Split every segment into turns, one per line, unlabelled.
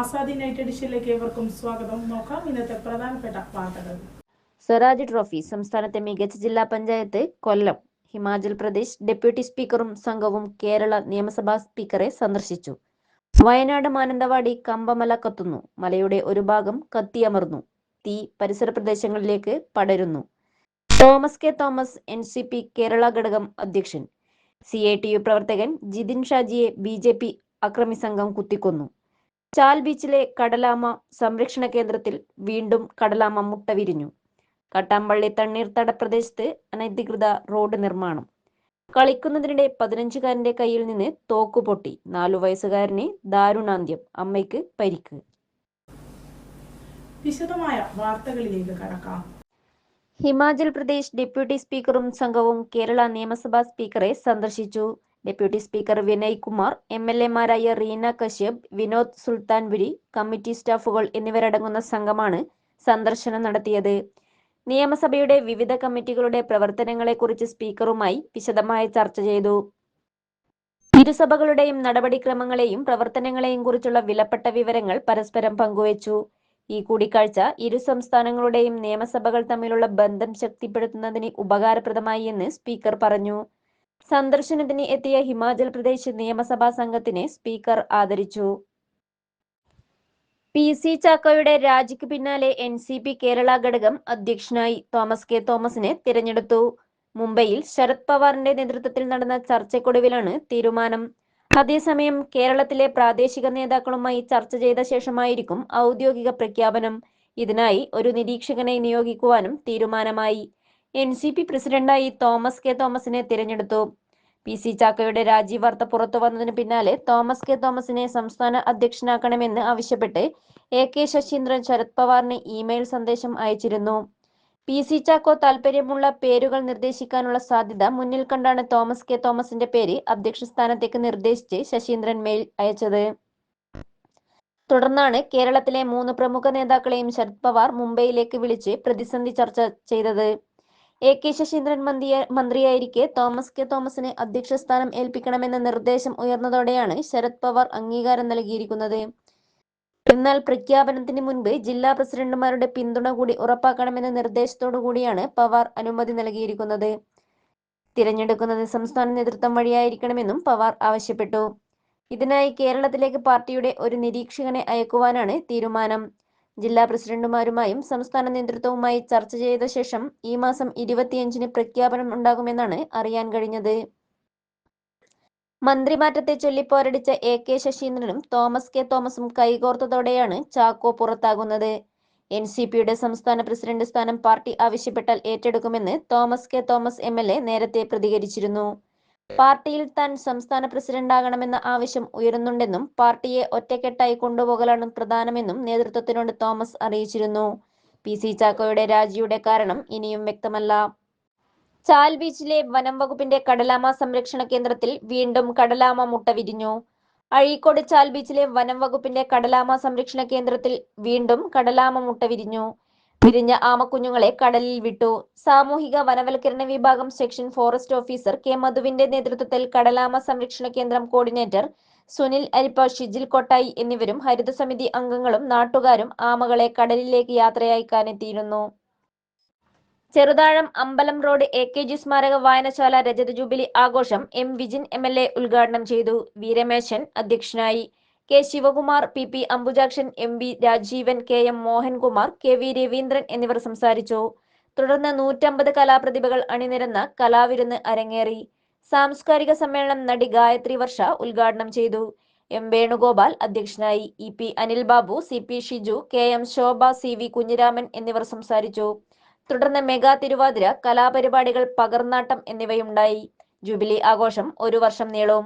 Azadi night എഡിഷനിലേക്ക് ഏവർക്കും സ്വാഗതം. നോക്കാം ഇന്നത്തെ പ്രധാനപ്പെട്ട വാർത്തകൾ.
സ്വരാജ് ട്രോഫി സംസ്ഥാനത്തെ മികച്ച ജില്ലാ പഞ്ചായത്ത് കൊല്ലം. ഹിമാചൽ പ്രദേശ് ഡെപ്യൂട്ടി സ്പീക്കറും സംഘവും കേരള നിയമസഭാ സ്പീക്കറെ സന്ദർശിച്ചു. വയനാട് മാനന്തവാടി കമ്പമല കത്തുന്നു. മലയുടെ ഒരു ഭാഗം കത്തിയമർന്നു. തീ പരിസര പ്രദേശങ്ങളിലേക്ക് പടരുന്നു. Thomas K. Thomas N. C. P Kerala ഘടകം അധ്യക്ഷൻ. സി. I T. യു പ്രവർത്തകൻ ജിതിൻ ഷാജിയെ ബി ജെ പി അക്രമി സംഘം കുത്തിക്കൊന്നു. ചാൽ ബീച്ചിലെ കടലാമ സംരക്ഷണ കേന്ദ്രത്തിൽ വീണ്ടും കടലാമ മുട്ട വിരിഞ്ഞു. കട്ടാമ്പള്ളി തണ്ണീർത്തട പ്രദേശത്ത് അനധികൃത റോഡ് നിർമ്മാണം. കളിക്കുന്നതിനിടെ പതിനഞ്ചുകാരന്റെ കയ്യിൽ നിന്ന് തോക്ക് പൊട്ടി. നാലു വയസ്സുകാരനെ ദാരുണാന്ത്യം അമ്മയ്ക്ക് പരിക്ക്.
വിശദമായ വാർത്തകളിലേക്ക് കടക്കാം.
ഹിമാചൽ പ്രദേശ് ഡെപ്യൂട്ടി സ്പീക്കറും സംഘവും കേരള നിയമസഭാ സ്പീക്കറെ സന്ദർശിച്ചു. Deputy speaker Vinay Kumar M L എമാരായ Reena Kashyap Vinod Sultanpuri committee സ്റ്റാഫുകൾ എന്നിവരടങ്ങുന്ന സംഘമാണ് സന്ദർശനം നടത്തിയത്. നിയമസഭയുടെ വിവിധ കമ്മിറ്റികളുടെ പ്രവർത്തനങ്ങളെക്കുറിച്ച് സ്പീക്കറുമായി വിശദമായി ചർച്ച ചെയ്തു. ഇരുസഭകളുടെയും നടപടിക്രമങ്ങളെയും പ്രവർത്തനങ്ങളെയും കുറിച്ചുള്ള വിലപ്പെട്ട വിവരങ്ങൾ പരസ്പരം പങ്കുവച്ചു. ഈ കൂടിക്കാഴ്ച ഇരു സംസ്ഥാനങ്ങളുടെയും നിയമസഭകൾ തമ്മിലുള്ള ബന്ധം ശക്തിപ്പെടുത്തുന്നതിന് ഉപകാരപ്രദമായി എന്ന് സ്പീക്കർ പറഞ്ഞു. സന്ദർശനത്തിന് എത്തിയ ഹിമാചൽ പ്രദേശ് നിയമസഭാ സംഘത്തിനെ സ്പീക്കർ ആദരിച്ചു. പി. സി. ചാക്കോയുടെ രാജിക്ക് പിന്നാലെ എൻ. സി. പി. കേരള ഘടകം അധ്യക്ഷനായി തോമസ് കെ. തോമസിനെ തിരഞ്ഞെടുത്തു. മുംബൈയിൽ ശരത് പവാറിന്റെ നേതൃത്വത്തിൽ നടന്ന ചർച്ചയ്ക്കൊടുവിലാണ് തീരുമാനം. അതേസമയം കേരളത്തിലെ പ്രാദേശിക നേതാക്കളുമായി ചർച്ച ചെയ്ത ശേഷമായിരിക്കും ഔദ്യോഗിക പ്രഖ്യാപനം. ഇതിനായി ഒരു നിരീക്ഷകനെ നിയോഗിക്കുവാനും തീരുമാനമായി. എൻ. സി. പി. പ്രസിഡന്റായി തോമസ് കെ. തോമസിനെ തിരഞ്ഞെടുത്തു. പി സി ചാക്കയുടെ രാജി വാർത്ത പുറത്തു വന്നതിന് പിന്നാലെ തോമസ് കെ തോമസിനെ സംസ്ഥാന അധ്യക്ഷനാക്കണമെന്ന് ആവശ്യപ്പെട്ട് എ കെ ശശീന്ദ്രൻ ശരത് പവാറിന് ഇമെയിൽ സന്ദേശം അയച്ചിരുന്നു. പി സി ചാക്കോ താൽപര്യമുള്ള പേരുകൾ നിർദ്ദേശിക്കാനുള്ള സാധ്യത മുന്നിൽ കണ്ടാണ് തോമസ് കെ തോമസിന്റെ പേര് അധ്യക്ഷ സ്ഥാനത്തേക്ക് നിർദ്ദേശിച്ച് ശശീന്ദ്രൻ മെയിൽ അയച്ചത്. തുടർന്നാണ് കേരളത്തിലെ മൂന്ന് പ്രമുഖ നേതാക്കളെയും ശരത് പവാർ മുംബൈയിലേക്ക് വിളിച്ച് പ്രതിസന്ധി ചർച്ച ചെയ്തത്. എ കെ ശശീന്ദ്രൻ മന്ത്രിയ മന്ത്രിയായിരിക്കെ തോമസ് കെ തോമസിന് അധ്യക്ഷ സ്ഥാനം ഏൽപ്പിക്കണമെന്ന നിർദ്ദേശം ഉയർന്നതോടെയാണ് ശരത് പവാർ അംഗീകാരം നൽകിയിരിക്കുന്നത്. എന്നാൽ പ്രഖ്യാപനത്തിന് മുൻപ് ജില്ലാ പ്രസിഡന്റുമാരുടെ പിന്തുണ കൂടി ഉറപ്പാക്കണമെന്ന നിർദ്ദേശത്തോടു കൂടിയാണ് പവാർ അനുമതി നൽകിയിരിക്കുന്നത്. തിരഞ്ഞെടുക്കുന്നത് സംസ്ഥാന നേതൃത്വം വഴിയായിരിക്കണമെന്നും പവാർ ആവശ്യപ്പെട്ടു. ഇതിനായി കേരളത്തിലേക്ക് പാർട്ടിയുടെ ഒരു നിരീക്ഷകനെ അയക്കുവാനാണ് തീരുമാനം. ജില്ലാ പ്രസിഡന്റുമാരുമായും സംസ്ഥാന നേതൃത്വവുമായി ചർച്ച ചെയ്ത ശേഷം ഈ മാസം ഇരുപത്തിയഞ്ചിന് പ്രഖ്യാപനം ഉണ്ടാകുമെന്നാണ് അറിയാൻ കഴിഞ്ഞത്. മന്ത്രിമാറ്റത്തെ ചൊല്ലി പോരടിച്ച എ കെ ശശീന്ദ്രനും തോമസ് കെ തോമസും കൈകോർത്തതോടെയാണ് ചാക്കോ പുറത്താകുന്നത്. എൻ സി പിയുടെ സംസ്ഥാന പ്രസിഡന്റ് സ്ഥാനം പാർട്ടി ആവശ്യപ്പെട്ടാൽ ഏറ്റെടുക്കുമെന്ന് തോമസ് കെ തോമസ് എം നേരത്തെ പ്രതികരിച്ചിരുന്നു. പാർട്ടിയിൽ താൻ സംസ്ഥാന പ്രസിഡന്റാകണമെന്ന ആവശ്യം ഉയരുന്നുണ്ടെന്നും പാർട്ടിയെ ഒറ്റക്കെട്ടായി കൊണ്ടുപോകലാണ് പ്രധാനമെന്നും നേതൃത്വത്തിനോട് തോമസ് അറിയിച്ചിരുന്നു. പി. സി. ചാക്കോയുടെ രാജിയുടെ കാരണം ഇനിയും വ്യക്തമല്ല. ചാൽ ബീച്ചിലെ വനം വകുപ്പിന്റെ കടലാമ സംരക്ഷണ കേന്ദ്രത്തിൽ വീണ്ടും കടലാമ മുട്ട വിരിഞ്ഞു. അഴീക്കോട് ചാൽ ബീച്ചിലെ വനം വകുപ്പിന്റെ കടലാമ സംരക്ഷണ കേന്ദ്രത്തിൽ വീണ്ടും കടലാമ മുട്ട വിരിഞ്ഞു. വിരിഞ്ഞ ആമക്കുഞ്ഞുങ്ങളെ കടലിൽ വിട്ടു. സാമൂഹിക വനവൽക്കരണ വിഭാഗം സെക്ഷൻ ഫോറസ്റ്റ് ഓഫീസർ കെ മധുവിന്റെ നേതൃത്വത്തിൽ കടലാമ സംരക്ഷണ കേന്ദ്രം കോർഡിനേറ്റർ സുനിൽ അരിപ്പ ഷിജിൽ കൊട്ടായി എന്നിവരും ഹരിത സമിതി അംഗങ്ങളും നാട്ടുകാരും ആമകളെ കടലിലേക്ക് യാത്രയയക്കാനെത്തിയിരുന്നു. ചെറുതാഴം അമ്പലം റോഡ് എ കെ ജി സ്മാരക വായനശാല രജത ജൂബിലി ആഘോഷം M Vijin M L A ഉദ്ഘാടനം ചെയ്തു. വീരമേശൻ അധ്യക്ഷനായി. K Sivakumar P P Ambujakshan M V Rajeevan K M Mohankumar K V Raveendran എന്നിവർ സംസാരിച്ചു. തുടർന്ന് നൂറ്റമ്പത് കലാപ്രതിഭകൾ അണിനിരന്ന കലാവിരുന്ന് അരങ്ങേറി. സാംസ്കാരിക സമ്മേളനം നടി ഗായത്രി വർഷ ഉദ്ഘാടനം ചെയ്തു. എം വേണുഗോപാൽ അധ്യക്ഷനായി. E P Anil Babu C P Shiju K M Shobha C V Kunhiraman എന്നിവർ സംസാരിച്ചു. തുടർന്ന് മെഗാ തിരുവാതിര കലാപരിപാടികൾ പകർന്നാട്ടം എന്നിവയുണ്ടായി. ജൂബിലി ആഘോഷം ഒരു വർഷം നീളും.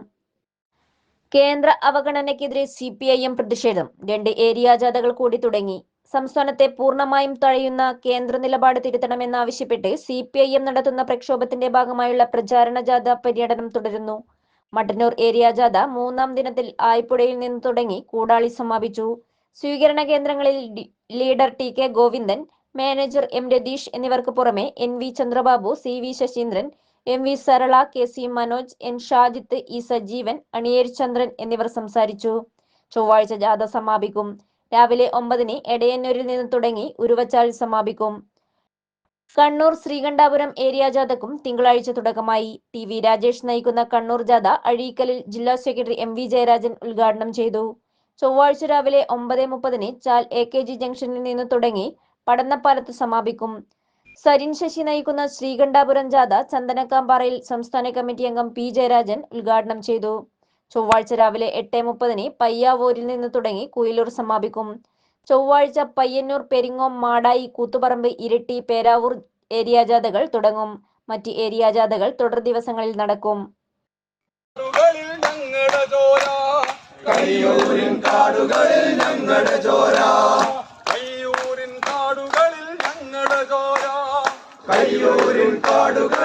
കേന്ദ്ര അവഗണനയ്ക്കെതിരെ സി പി ഐ എം പ്രതിഷേധം. രണ്ട് ഏരിയ ജാഥകൾ കൂടി തുടങ്ങി. സംസ്ഥാനത്തെ പൂർണമായും തഴയുന്ന കേന്ദ്ര നിലപാട് തിരുത്തണമെന്നാവശ്യപ്പെട്ട് സി പി ഐ എം നടത്തുന്ന പ്രക്ഷോഭത്തിന്റെ ഭാഗമായുള്ള പ്രചാരണ ജാഥ പര്യടനം തുടരുന്നു. മട്ടന്നൂർ ഏരിയ ജാഥ മൂന്നാം ദിനത്തിൽ ആയിപ്പുഴയിൽ നിന്ന് തുടങ്ങി കൂടാളി സമാപിച്ചു. സ്വീകരണ കേന്ദ്രങ്ങളിൽ leader T K Govindan manager M Ratheesh എന്നിവർക്ക് പുറമെ N V Chandrababu C V Saseendran M V Sarala K C Manoj N Shajith E Sajeevan Aniyeri Chandran എന്നിവർ സംസാരിച്ചു. ചൊവ്വാഴ്ച ജാഥ സമാപിക്കും. രാവിലെ ഒമ്പതിന് എടയന്നൂരിൽ നിന്ന് തുടങ്ങി ഉരുവച്ചാൽ സമാപിക്കും. കണ്ണൂർ ശ്രീകണ്ഠാപുരം ഏരിയ ജാഥക്കും തിങ്കളാഴ്ച തുടക്കമായി. ടി വി രാജേഷ് നയിക്കുന്ന കണ്ണൂർ ജാഥ അഴീക്കലിൽ ജില്ലാ സെക്രട്ടറി എം വി ജയരാജൻ ഉദ്ഘാടനം ചെയ്തു. ചൊവ്വാഴ്ച രാവിലെ ഒമ്പത് മുപ്പതിന് ചാൽ എ കെ ജി ജംഗ്ഷനിൽ നിന്ന് തുടങ്ങി പടന്നപ്പാലത്ത് സമാപിക്കും. സരിൻ ശശി നയിക്കുന്ന ശ്രീകണ്ഠാപുരം ജാഥ ചന്ദനക്കാമ്പാറയിൽ സംസ്ഥാന കമ്മിറ്റി അംഗം പി ജയരാജൻ ഉദ്ഘാടനം ചെയ്തു. ചൊവ്വാഴ്ച രാവിലെ എട്ട് മുപ്പതിന് പയ്യാവൂരിൽ നിന്ന് തുടങ്ങി കുയിലൂർ സമാപിക്കും. ചൊവ്വാഴ്ച പയ്യന്നൂർ പെരിങ്ങോം മാടായി കൂത്തുപറമ്പ് ഇരട്ടി പേരാവൂർ ഏരിയ ജാഥകൾ തുടങ്ങും. മറ്റ് ഏരിയ ജാഥകൾ തുടർ ദിവസങ്ങളിൽ നടക്കും.
കാടുകളിൽ ഞങ്ങളുടെ ചോര.
കയ്യൂരിൻ കാടുകളിൽ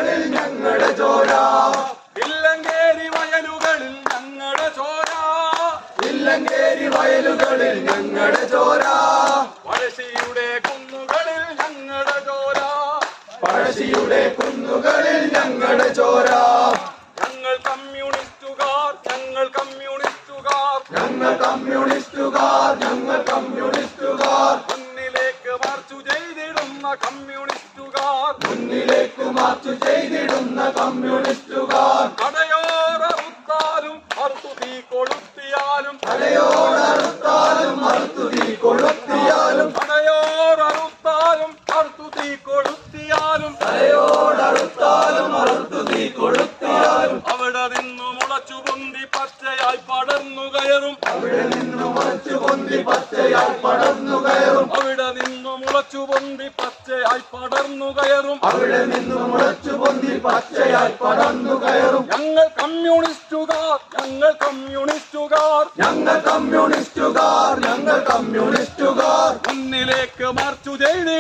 哎呦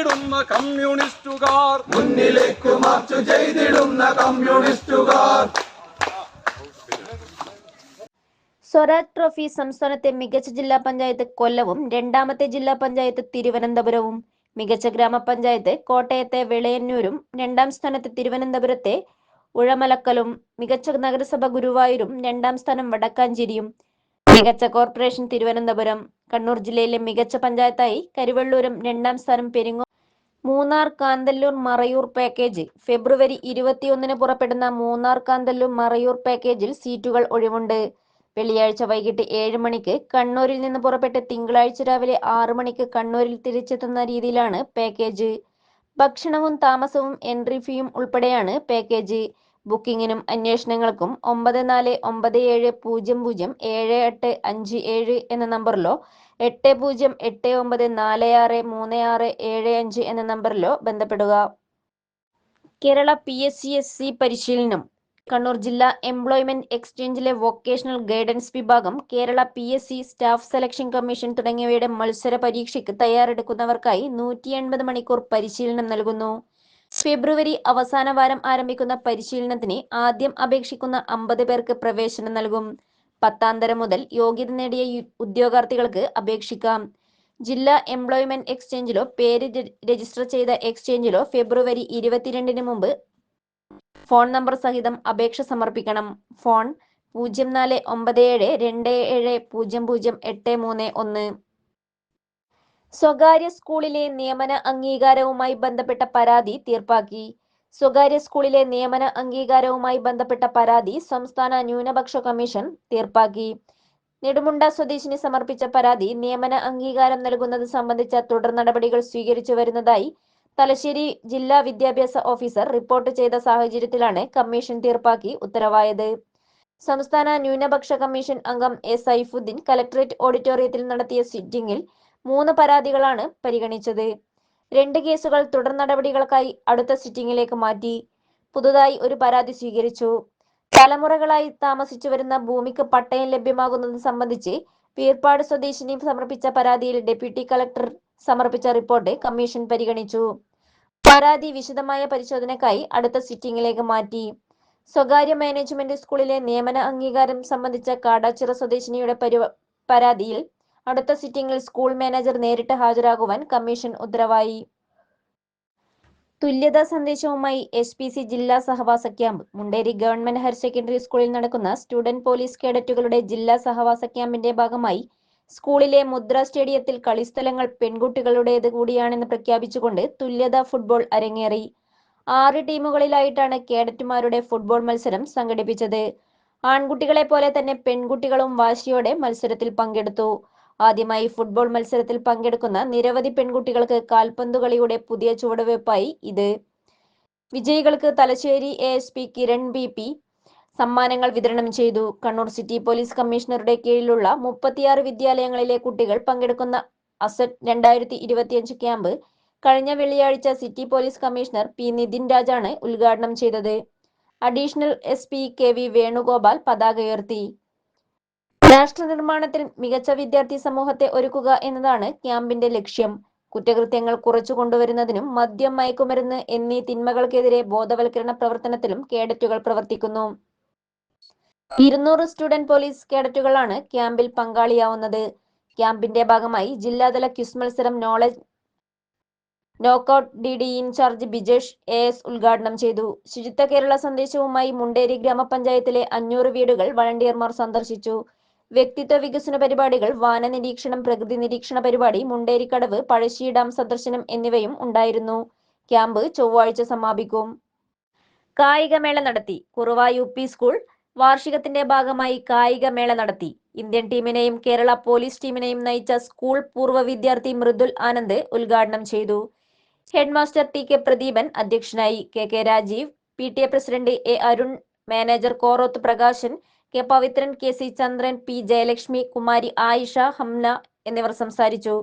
ചെയ്തിടുന്ന കമ്മ്യൂണിസ്റ്റുകാർ.
മുന്നിലേക്ക് മാർച്ച് ചെയ്തിടുന്ന കമ്മ്യൂണിസ്റ്റുകാർ.
സ്വരാജ് ട്രോഫി സംസ്ഥാനത്തെ മികച്ച ജില്ലാ പഞ്ചായത്ത് കൊല്ലവും രണ്ടാമത്തെ ജില്ലാ പഞ്ചായത്ത് തിരുവനന്തപുരവും മികച്ച ഗ്രാമപഞ്ചായത്ത് കോട്ടയത്തെ വിളയന്നൂരും രണ്ടാം സ്ഥാനത്ത് തിരുവനന്തപുരത്തെ ഉഴമലക്കലും മികച്ച നഗരസഭ ഗുരുവായൂരും രണ്ടാം സ്ഥാനം വടക്കാഞ്ചേരിയും മികച്ച കോർപ്പറേഷൻ തിരുവനന്തപുരം കണ്ണൂർ ജില്ലയിലെ മികച്ച പഞ്ചായത്തായി കരുവള്ളൂരും രണ്ടാം സ്ഥാനം പെരിങ്ങോ മൂന്നാർ കാന്തല്ലൂർ മറയൂർ പാക്കേജ് ഫെബ്രുവരി ഇരുപത്തിയൊന്നിന് പുറപ്പെടുന്ന മൂന്നാർ കാന്തല്ലൂർ മറയൂർ പാക്കേജിൽ സീറ്റുകൾ ഒഴിവുണ്ട്. വെള്ളിയാഴ്ച വൈകിട്ട് ഏഴ് മണിക്ക് കണ്ണൂരിൽ നിന്ന് പുറപ്പെട്ട് തിങ്കളാഴ്ച രാവിലെ ആറു മണിക്ക് കണ്ണൂരിൽ തിരിച്ചെത്തുന്ന രീതിയിലാണ് പാക്കേജ് ഭക്ഷണവും താമസവും എൻട്രി ഫീയും ഉൾപ്പെടെയാണ് പാക്കേജ് ബുക്കിംഗിനും അന്വേഷണങ്ങൾക്കും ഒമ്പത് നാല് ഒമ്പത് ഏഴ് പൂജ്യം പൂജ്യം ഏഴ് എട്ട് അഞ്ച് ഏഴ് എന്ന നമ്പറിലോ എട്ട് പൂജ്യം എട്ട് ഒമ്പത് നാല് ആറ് മൂന്ന് ആറ് ഏഴ് അഞ്ച് എന്ന നമ്പറിലോ ബന്ധപ്പെടുക. Kerala P S C S C പരിശീലനം കണ്ണൂർ ജില്ലാ എംപ്ലോയ്മെന്റ് എക്സ്ചേഞ്ചിലെ വൊക്കേഷണൽ ഗൈഡൻസ് വിഭാഗം Kerala P S C staff selection commission തുടങ്ങിയവയുടെ മത്സര പരീക്ഷയ്ക്ക് തയ്യാറെടുക്കുന്നവർക്കായി നൂറ്റി എൺപത് മണിക്കൂർ പരിശീലനം നൽകുന്നു. ഫെബ്രുവരി അവസാന വാരം ആരംഭിക്കുന്ന പരിശീലനത്തിന് ആദ്യം അപേക്ഷിക്കുന്ന അമ്പത് പേർക്ക് പ്രവേശനം നൽകും. പത്താം തരം മുതൽ യോഗ്യത നേടിയ ഉദ്യോഗാർത്ഥികൾക്ക് അപേക്ഷിക്കാം. ജില്ലാ എംപ്ലോയ്മെന്റ് എക്സ്ചേഞ്ചിലോ പേര് രജിസ്റ്റർ ചെയ്ത എക്സ്ചേഞ്ചിലോ ഫെബ്രുവരി ഇരുപത്തിരണ്ടിന് മുമ്പ് ഫോൺ നമ്പർ സഹിതം അപേക്ഷ സമർപ്പിക്കണം. ഫോൺ പൂജ്യം നാല് ഒമ്പത് ഏഴ് രണ്ട് ഏഴ് പൂജ്യം പൂജ്യം എട്ട് മൂന്ന് ഒന്ന്. സ്വകാര്യ സ്കൂളിലെ നിയമന അംഗീകാരവുമായി ബന്ധപ്പെട്ട പരാതി തീർപ്പാക്കി. സ്വകാര്യ സ്കൂളിലെ നിയമന അംഗീകാരവുമായി ബന്ധപ്പെട്ട പരാതി സംസ്ഥാന ന്യൂനപക്ഷ കമ്മീഷൻ തീർപ്പാക്കി. നെടുമുണ്ട സ്വദേശിനി സമർപ്പിച്ച പരാതി നിയമന അംഗീകാരം നൽകുന്നത് സംബന്ധിച്ച തുടർ നടപടികൾ സ്വീകരിച്ചു വരുന്നതായി തലശ്ശേരി ജില്ലാ വിദ്യാഭ്യാസ ഓഫീസർ റിപ്പോർട്ട് ചെയ്ത സാഹചര്യത്തിലാണ് കമ്മീഷൻ തീർപ്പാക്കി ഉത്തരവായത്. സംസ്ഥാന ന്യൂനപക്ഷ കമ്മീഷൻ അംഗം എ സൈഫുദ്ദീൻ കലക്ടറേറ്റ് ഓഡിറ്റോറിയത്തിൽ നടത്തിയ സിറ്റിംഗിൽ മൂന്ന് പരാതികളാണ് പരിഗണിച്ചത്. രണ്ട് കേസുകൾ തുടർ നടപടികൾക്കായി അടുത്ത സിറ്റിംഗിലേക്ക് മാറ്റി. പുതുതായി ഒരു പരാതി സ്വീകരിച്ചു. തലമുറകളായി താമസിച്ചു വരുന്ന ഭൂമിക്ക് പട്ടയം ലഭ്യമാകുന്നത് സംബന്ധിച്ച് വീർപ്പാട് സ്വദേശിനി സമർപ്പിച്ച പരാതിയിൽ ഡെപ്യൂട്ടി കളക്ടർ സമർപ്പിച്ച റിപ്പോർട്ട് കമ്മീഷൻ പരിഗണിച്ചു. പരാതി വിശദമായ പരിശോധനയ്ക്കായി അടുത്ത സിറ്റിംഗിലേക്ക് മാറ്റി. സ്വകാര്യ മാനേജ്മെന്റ് സ്കൂളിലെ നിയമന അംഗീകാരം സംബന്ധിച്ച കാടാച്ചിറ സ്വദേശിനിയുടെ പരാതിയിൽ അടുത്ത സിറ്റിംഗിൽ സ്കൂൾ മാനേജർ നേരിട്ട് ഹാജരാകുവാൻ കമ്മീഷൻ ഉത്തരവായി. തുല്യതാ സന്ദേശവുമായി എസ് പി സി ജില്ലാ സഹവാസ camp. Munderi government higher secondary സ്കൂളിൽ നടക്കുന്ന സ്റ്റുഡന്റ് പോലീസ് കേഡറ്റുകളുടെ ജില്ലാ സഹവാസ ക്യാമ്പിന്റെ ഭാഗമായി സ്കൂളിലെ മുദ്ര സ്റ്റേഡിയത്തിൽ കളിസ്ഥലങ്ങൾ പെൺകുട്ടികളുടേത് കൂടിയാണെന്ന് പ്രഖ്യാപിച്ചുകൊണ്ട് തുല്യതാ ഫുട്ബോൾ അരങ്ങേറി. ആറ് ടീമുകളിലായിട്ടാണ് കേഡറ്റുമാരുടെ ഫുട്ബോൾ മത്സരം സംഘടിപ്പിച്ചത്. ആൺകുട്ടികളെ പോലെ തന്നെ പെൺകുട്ടികളും വാശിയോടെ മത്സരത്തിൽ പങ്കെടുത്തു. ആദ്യമായി ഫുട്ബോൾ മത്സരത്തിൽ പങ്കെടുക്കുന്ന നിരവധി പെൺകുട്ടികൾക്ക് കാൽപന്തുകളിയുടെ പുതിയ ചുവടുവയ്പായി ഇത്. വിജയികൾക്ക് Thalassery A S P Kiran B P സമ്മാനങ്ങൾ വിതരണം ചെയ്തു. കണ്ണൂർ സിറ്റി പോലീസ് കമ്മീഷണറുടെ കീഴിലുള്ള മുപ്പത്തിയാറ് വിദ്യാലയങ്ങളിലെ കുട്ടികൾ പങ്കെടുക്കുന്ന അസറ്റ് രണ്ടായിരത്തി ഇരുപത്തിയഞ്ച് ക്യാമ്പ് കഴിഞ്ഞ വെള്ളിയാഴ്ച city police commissioner P Nithin രാജാണ് ഉദ്ഘാടനം ചെയ്തത്. Additional S P K V Venugopal പതാക ഉയർത്തി. രാഷ്ട്ര നിർമ്മാണത്തിൽ മികച്ച വിദ്യാർത്ഥി സമൂഹത്തെ ഒരുക്കുക എന്നതാണ് ക്യാമ്പിന്റെ ലക്ഷ്യം. കുറ്റകൃത്യങ്ങൾ കുറച്ചു കൊണ്ടുവരുന്നതിനും മദ്യം മയക്കുമരുന്ന് എന്നീ തിന്മകൾക്കെതിരെ ബോധവൽക്കരണ പ്രവർത്തനത്തിലും കേഡറ്റുകൾ പ്രവർത്തിക്കുന്നു. ഇരുന്നൂറ് സ്റ്റുഡന്റ് പോലീസ് കേഡറ്റുകളാണ് ക്യാമ്പിൽ പങ്കാളിയാവുന്നത്. ക്യാമ്പിന്റെ ഭാഗമായി ജില്ലാതല ക്യുസ് മത്സരം knowledge knockout D D incharge Bijesh A S ഉദ്ഘാടനം ചെയ്തു. ശുചിത്വ കേരള സന്ദേശവുമായി മുണ്ടേരി ഗ്രാമപഞ്ചായത്തിലെ അഞ്ഞൂറ് വീടുകൾ വളണ്ടിയർമാർ സന്ദർശിച്ചു. വ്യക്തിത്വ വികസന പരിപാടികൾ വാന നിരീക്ഷണം പ്രകൃതി നിരീക്ഷണ പരിപാടി മുണ്ടേരിക്കടവ് പഴശ്ശി ഡാം സന്ദർശനം എന്നിവയും ഉണ്ടായിരുന്നു. ക്യാമ്പ് ചൊവ്വാഴ്ച സമാപിക്കും. കായികമേള നടത്തി. Kuruva U P school. വാർഷികത്തിന്റെ ഭാഗമായി കായികമേള നടത്തി. ഇന്ത്യൻ ടീമിനെയും കേരള പോലീസ് ടീമിനെയും നയിച്ച സ്കൂൾ പൂർവ വിദ്യാർത്ഥി മൃദുൽ ആനന്ദ് ഉദ്ഘാടനം ചെയ്തു. ഹെഡ്മാസ്റ്റർ ടി കെ പ്രദീപൻ അധ്യക്ഷനായി. K K Rajeev P T A president A Arun manager Koroth Prakashan K Pavithran K C Chandran P Jayalakshmi Kumari Ayisha Hamna എന്നിവർ സംസാരിച്ചു.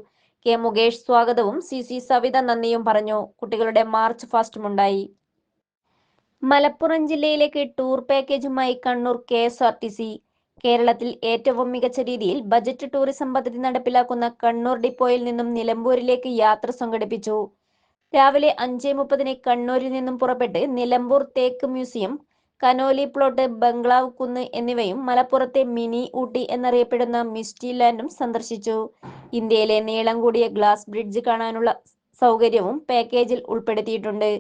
കെ മുകേഷ് സ്വാഗതവും സി സി സവിത നന്ദിയും പറഞ്ഞു. കുട്ടികളുടെ മാർച്ച് ഫാസ്റ്റും ഉണ്ടായി മലപ്പുറം ജില്ലയിലേക്ക് tour പാക്കേജുമായി Kannur K S R T C. കേരളത്തിൽ ഏറ്റവും മികച്ച രീതിയിൽ ബജറ്റ് ടൂറിസം പദ്ധതി നടപ്പിലാക്കുന്ന കണ്ണൂർ ഡിപ്പോയിൽ നിന്നും നിലമ്പൂരിലേക്ക് യാത്ര സംഘടിപ്പിച്ചു. രാവിലെ അഞ്ചേ മുപ്പതിന് കണ്ണൂരിൽ നിന്നും പുറപ്പെട്ട് നിലമ്പൂർ തേക്ക് മ്യൂസിയം കനോലി പ്ലോട്ട് ബംഗ്ലാവ് കുന്ന് എന്നിവയും മലപ്പുറത്തെ മിനി ഊട്ടി എന്നറിയപ്പെടുന്ന മിസ്റ്റി ലാൻഡും സന്ദർശിച്ചു. ഇന്ത്യയിലെ നീളം കൂടിയ ഗ്ലാസ് ബ്രിഡ്ജ് കാണാനുള്ള സൗകര്യവും പാക്കേജിൽ ഉൾപ്പെടുത്തിയിട്ടുണ്ട്.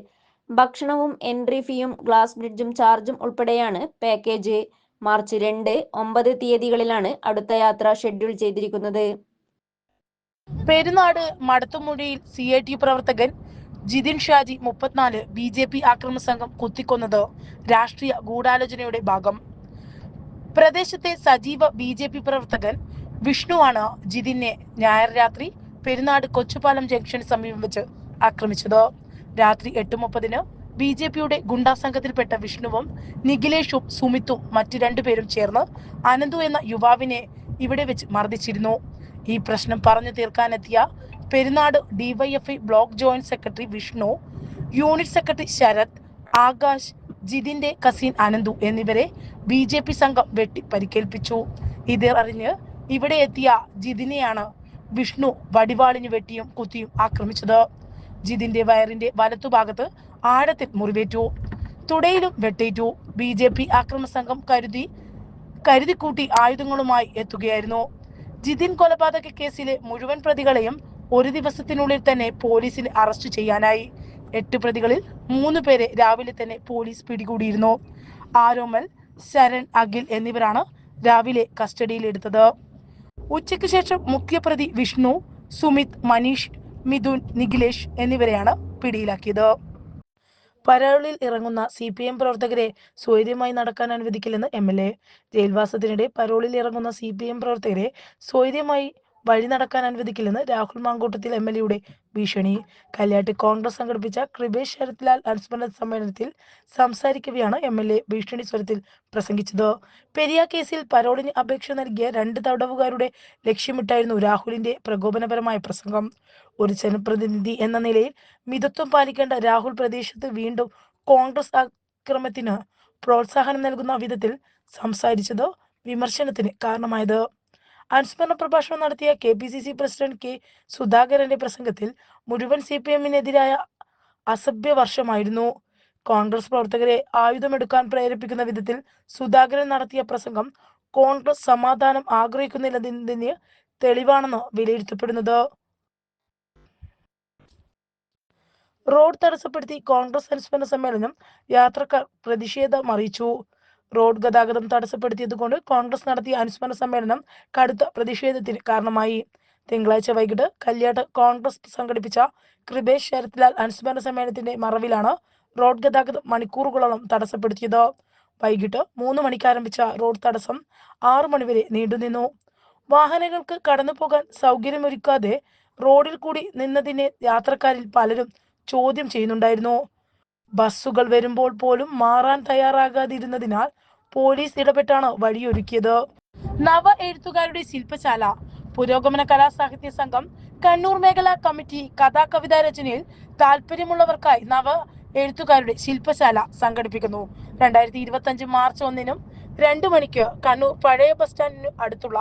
ഭക്ഷണവും എൻട്രി ഫീയും ഗ്ലാസ് ബ്രിഡ്ജും ചാർജും ഉൾപ്പെടെയാണ് പാക്കേജ്. മാർച്ച് രണ്ട് ഒമ്പത് തീയതികളിലാണ് അടുത്ത യാത്ര ഷെഡ്യൂൾ ചെയ്തിരിക്കുന്നത്.
പെരുന്നാട് മടത്തുമുഴിയിൽ സി ഐ ടി പ്രവർത്തകൻ ജിതിൻ ഷാജി മുപ്പത്തിനാല് ബി ജെ പി ആക്രമണ സംഘം കുത്തിക്കൊന്നത് രാഷ്ട്രീയ ഗൂഢാലോചനയുടെ ഭാഗം. പ്രദേശത്തെ സജീവ ബി ജെ പി പ്രവർത്തകൻ വിഷ്ണുവാണ് ജിതിനെ ഞായർ രാത്രി പെരുന്നാട് കൊച്ചുപാലം ജംഗ്ഷന് സമീപം വെച്ച് ആക്രമിച്ചത്. രാത്രി എട്ട് മുപ്പതിന് ബി ജെ പിയുടെ ഗുണ്ടാ സംഘത്തിൽപ്പെട്ട വിഷ്ണുവും നിഖിലേഷും സുമിത്തും മറ്റു രണ്ടുപേരും ചേർന്ന് അനന്തു എന്ന യുവാവിനെ ഇവിടെ വെച്ച് മർദ്ദിച്ചിരുന്നു. ഈ പ്രശ്നം പറഞ്ഞു തീർക്കാനെത്തിയ Perunad DYFI block joint secretary Vishnu unit secretary Sarath Akash ജിതിന്റെ cousin Ananthu എന്നിവരെ ബി ജെ പി സംഘം വെട്ടി പരിക്കേൽപ്പിച്ചു. ഇത് അറിഞ്ഞ് ഇവിടെ എത്തിയ ജിതിനെയാണ് വിഷ്ണു വടിവാളിന് വെട്ടിയും കുത്തിയും ആക്രമിച്ചത്. ജിതിന്റെ വയറിന്റെ വലത്തുഭാഗത്ത് ആഴത്തിൽ മുറിവേറ്റു. തുടയിലും വെട്ടേറ്റു. ബി ജെ പി ആക്രമണ സംഘം കരുതി കരുതിക്കൂട്ടി ആയുധങ്ങളുമായി എത്തുകയായിരുന്നു. ജിതിൻ കൊലപാതക കേസിലെ മുഴുവൻ പ്രതികളെയും ഒരു ദിവസത്തിനുള്ളിൽ തന്നെ പോലീസിന് അറസ്റ്റ് ചെയ്യാനായി. എട്ട് പ്രതികളിൽ മൂന്ന് പേരെ രാവിലെ തന്നെ പോലീസ് പിടികൂടിയിരുന്നു. ആരോമൽ ശരൺ അഖിൽ എന്നിവരാണ് രാവിലെ കസ്റ്റഡിയിലെടുത്തത്. ഉച്ചയ്ക്ക് ശേഷം മുഖ്യപ്രതി വിഷ്ണു സുമിത് മനീഷ് മിഥുൻ നിഖിലേഷ് എന്നിവരെയാണ് പിടിയിലാക്കിയത്. പരോളിൽ ഇറങ്ങുന്ന സി പി എം പ്രവർത്തകരെ സ്വൈര്യമായി നടക്കാൻ അനുവദിക്കില്ലെന്ന് എം എൽ എ. ജയിൽവാസത്തിനിടെ പരോളിൽ ഇറങ്ങുന്ന സി പി എം പ്രവർത്തകരെ സ്വൈര്യമായി വഴി നടക്കാൻ അനുവദിക്കില്ലെന്ന് രാഹുൽ മാങ്കൂട്ടത്തിൽ എം എൽ എയുടെ ഭീഷണി. കല്യാട്ട് കോൺഗ്രസ് സംഘടിപ്പിച്ച കൃപേഷ് ശരത്ലാൽ അനുസ്മരണ സമ്മേളനത്തിൽ സംസാരിക്കവെയാണ് എം എൽ എ ഭീഷണി സ്വരത്തിൽ പ്രസംഗിച്ചത്. പെരിയ കേസിൽ പരോളിന് അപേക്ഷ നൽകിയ രണ്ട് തടവുകാരുടെ ലക്ഷ്യമിട്ടായിരുന്നു രാഹുലിന്റെ പ്രകോപനപരമായ പ്രസംഗം. ഒരു ജനപ്രതിനിധി എന്ന നിലയിൽ മിതത്വം പാലിക്കേണ്ട രാഹുൽ പ്രദേശത്ത് വീണ്ടും കോൺഗ്രസ് അക്രമത്തിന് പ്രോത്സാഹനം നൽകുന്ന വിധത്തിൽ സംസാരിച്ചത് വിമർശനത്തിന് കാരണമായത്. അനുസ്മരണ പ്രഭാഷണം നടത്തിയ K P C C president K സുധാകരന്റെ പ്രസംഗത്തിൽ മുഴുവൻ സി പി എമ്മിനെതിരായ അസഭ്യ വർഷമായിരുന്നു. കോൺഗ്രസ് പ്രവർത്തകരെ ആയുധമെടുക്കാൻ പ്രേരിപ്പിക്കുന്ന വിധത്തിൽ സുധാകരൻ നടത്തിയ പ്രസംഗം കോൺഗ്രസ് സമാധാനം ആഗ്രഹിക്കുന്നില്ലെന്നതിന് തെളിവാണെന്ന് വിലയിരുത്തപ്പെടുന്നത്. റോഡ് തടസ്സപ്പെടുത്തി കോൺഗ്രസ് അനുസ്മരണ സമ്മേളനം യാത്രക്കാർ പ്രതിഷേധം അറിയിച്ചു. റോഡ് ഗതാഗതം തടസ്സപ്പെടുത്തിയതുകൊണ്ട് കോൺഗ്രസ് നടത്തിയ അനുസ്മരണ സമ്മേളനം കടുത്ത പ്രതിഷേധത്തിന് കാരണമായി. തിങ്കളാഴ്ച വൈകിട്ട് കല്യാട്ട് കോൺഗ്രസ് സംഘടിപ്പിച്ച കൃപേഷ് ശരത്ലാൽ അനുസ്മരണ സമ്മേളനത്തിന്റെ മറവിലാണ് റോഡ് ഗതാഗതം മണിക്കൂറുകളോളം തടസ്സപ്പെടുത്തിയത്. വൈകിട്ട് മൂന്ന് മണിക്ക് ആരംഭിച്ച റോഡ് തടസ്സം ആറു മണിവരെ നീണ്ടുനിന്നു വാഹനങ്ങൾക്ക് കടന്നു പോകാൻ സൗകര്യമൊരുക്കാതെ റോഡിൽ കൂടി നിന്നതിനെ യാത്രക്കാരിൽ പലരും ചോദ്യം ചെയ്യുന്നുണ്ടായിരുന്നു. ബസ്സുകൾ വരുമ്പോൾ പോലും മാറാൻ തയ്യാറാകാതിരുന്നതിനാൽ പോലീസ് ഇടപെട്ടാണ് വഴിയൊരുക്കിയത്. നവ എഴുത്തുകാരുടെ ശില്പശാല പുരോഗമന കലാസാഹിത്യ സംഘം കണ്ണൂർ മേഖലാ കമ്മിറ്റി കഥാ കവിതാ രചനയിൽ താല്പര്യമുള്ളവർക്കായി നവ എഴുത്തുകാരുടെ ശില്പശാല സംഘടിപ്പിക്കുന്നു. രണ്ടായിരത്തി ഇരുപത്തി അഞ്ച് മാർച്ച് ഒന്നിനും രണ്ടു മണിക്ക് കണ്ണൂർ പഴയ ബസ് സ്റ്റാൻഡിന് അടുത്തുള്ള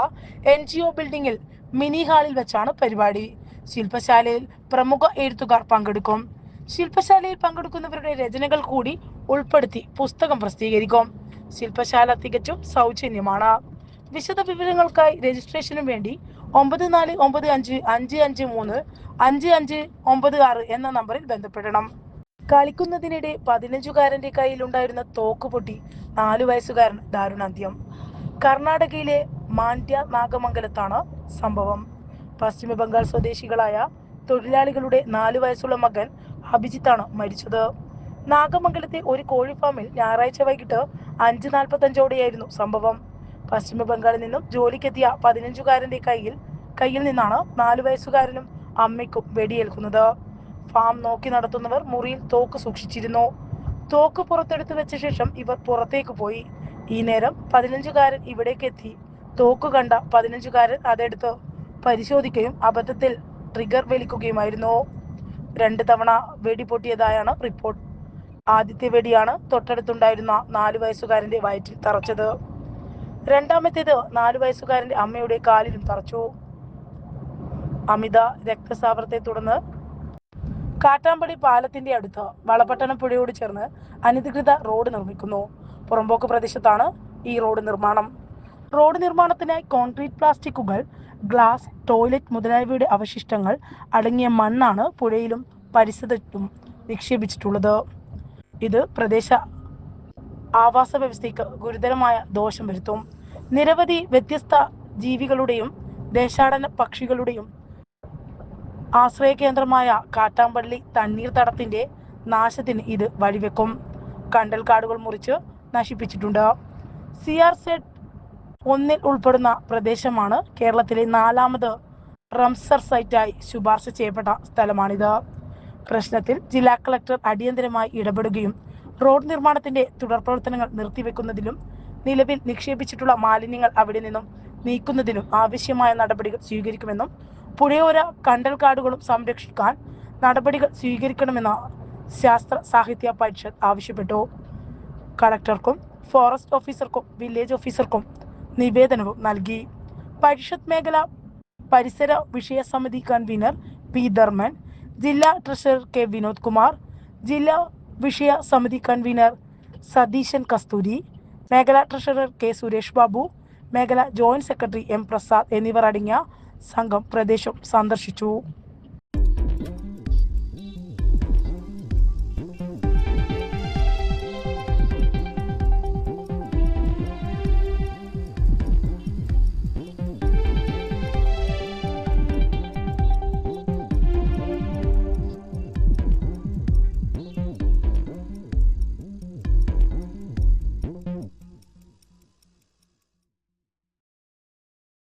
എൻ ജി ഒ ബിൽഡിംഗിൽ മിനി ഹാളിൽ വെച്ചാണ് പരിപാടി. ശില്പശാലയിൽ പ്രമുഖ എഴുത്തുകാർ പങ്കെടുക്കും. ശില്പശാലയിൽ പങ്കെടുക്കുന്നവരുടെ രചനകൾ കൂടി ഉൾപ്പെടുത്തി പുസ്തകം പ്രസിദ്ധീകരിക്കും. ശില്പശാല തികച്ചും സൗജന്യമാണ്. വിശദ വിവരങ്ങൾക്കായി രജിസ്ട്രേഷനു വേണ്ടി ഒമ്പത് നാല് ഒമ്പത് അഞ്ച് അഞ്ച് അഞ്ച് മൂന്ന് അഞ്ച് അഞ്ച് ഒമ്പത് ആറ് എന്ന നമ്പറിൽ ബന്ധപ്പെടണം. കളിക്കുന്നതിനിടെ പതിനഞ്ചുകാരന്റെ കയ്യിലുണ്ടായിരുന്ന തോക്ക് പൊട്ടി നാലു വയസ്സുകാരൻ ദാരുണാന്ത്യം. കർണാടകയിലെ മാണ്ഡ്യ നാഗമംഗലത്താണ് സംഭവം. പശ്ചിമ ബംഗാൾ സ്വദേശികളായ തൊഴിലാളികളുടെ നാലു വയസ്സുള്ള മകൻ അഭിജിത്താണ് മരിച്ചത്. നാഗമംഗലത്തെ ഒരു കോഴി ഫാമിൽ ഞായറാഴ്ച വൈകിട്ട് അഞ്ച് നാൽപ്പത്തഞ്ചോടെയായിരുന്നു സംഭവം. പശ്ചിമ ബംഗാളിൽ നിന്നും ജോലിക്കെത്തിയ പതിനഞ്ചുകാരന്റെ കയ്യിൽ കയ്യിൽ നിന്നാണ് നാലു വയസ്സുകാരനും അമ്മയ്ക്കും വെടിയേൽക്കുന്നത്. ഫാം നോക്കി നടത്തുന്നവർ മുറിയിൽ തോക്ക് സൂക്ഷിച്ചിരുന്നു. തോക്ക് പുറത്തെടുത്തു വെച്ച ശേഷം ഇവർ പുറത്തേക്ക് പോയി. ഈ നേരം പതിനഞ്ചുകാരൻ ഇവിടേക്ക് എത്തി തോക്ക് കണ്ട പതിനഞ്ചുകാരൻ അതെടുത്ത് പരിശോധിക്കുകയും അബദ്ധത്തിൽ ട്രിഗർ വലിക്കുകയുമായിരുന്നു. രണ്ട് തവണ വെടി പൊട്ടിയതായാണ് റിപ്പോർട്ട്. ആദ്യത്തെ വെടിയാണ് തൊട്ടടുത്തുണ്ടായിരുന്ന നാലു വയസ്സുകാരന്റെ വയറ്റിൽ തറച്ചത്. രണ്ടാമത്തേത് നാലു വയസ്സുകാരന്റെ അമ്മയുടെ കാലിലും തറച്ചു. അമിത രക്തസാവരത്തെ തുടർന്ന് കാട്ടാമ്പടി പാലത്തിന്റെ അടുത്ത് വളപട്ടണം പുഴയോട് ചേർന്ന് അനധികൃത റോഡ് നിർമ്മിക്കുന്നു. പുറമ്പോക്ക് പ്രദേശത്താണ് ഈ റോഡ് നിർമ്മാണം. റോഡ് നിർമ്മാണത്തിനായി കോൺക്രീറ്റ് പ്ലാസ്റ്റിക്കുകൾ ഗ്ലാസ് ടോയ്ലറ്റ് മുതലായവയുടെ അവശിഷ്ടങ്ങൾ അടങ്ങിയ മണ്ണാണ് പുഴയിലും പരിസരത്തും നിക്ഷേപിച്ചിട്ടുള്ളത്. ഇത് പ്രദേശ ആവാസ വ്യവസ്ഥയ്ക്ക് ഗുരുതരമായ ദോഷം വരുത്തും. നിരവധി വ്യത്യസ്ത ജീവികളുടെയും ദേശാടന പക്ഷികളുടെയും ആശ്രയ കേന്ദ്രമായ കാട്ടാമ്പള്ളി തണ്ണീർത്തടത്തിന്റെ നാശത്തിന് ഇത് വഴിവെക്കും. കണ്ടൽക്കാടുകൾ മുറിച്ച് നശിപ്പിച്ചിട്ടുണ്ട്. സി ആർ സെഡ് ഒന്നിൽ ഉൾപ്പെടുന്ന പ്രദേശമാണ് കേരളത്തിലെ നാലാമത് റംസർ സൈറ്റായി ശുപാർശ ചെയ്യപ്പെട്ട സ്ഥലമാണിത്. പ്രശ്നത്തിൽ ജില്ലാ കളക്ടർ അടിയന്തരമായി ഇടപെടുകയും റോഡ് നിർമ്മാണത്തിന്റെ തുടർ പ്രവർത്തനങ്ങൾ നിർത്തിവെക്കുന്നതിലും നിലവിൽ നിക്ഷേപിച്ചിട്ടുള്ള മാലിന്യങ്ങൾ അവിടെ നിന്നും നീക്കുന്നതിനും ആവശ്യമായ നടപടികൾ സ്വീകരിക്കുമെന്നും പുഴയോര കണ്ടൽക്കാടുകളും സംരക്ഷിക്കാൻ നടപടികൾ സ്വീകരിക്കണമെന്ന ശാസ്ത്ര സാഹിത്യ പരിഷത്ത് ആവശ്യപ്പെട്ടു. കളക്ടർക്കും ഫോറസ്റ്റ് ഓഫീസർക്കും വില്ലേജ് ഓഫീസർക്കും നിവേദനവും നൽകി. പരിഷത്ത് മേഖല പരിസര വിഷയ സമിതി കൺവീനർ പി ധർമ്മൻ ജില്ലാ ട്രഷറർ കെ വിനോദ് കുമാർ ജില്ലാ വിഷയ സമിതി കൺവീനർ സതീശൻ കസ്തൂരി മേഖലാ ട്രഷറർ കെ സുരേഷ് ബാബു മേഖല ജോയിന്റ് സെക്രട്ടറി എം പ്രസാദ് എന്നിവർ അടങ്ങിയ സംഘം പ്രദേശം സന്ദർശിച്ചു.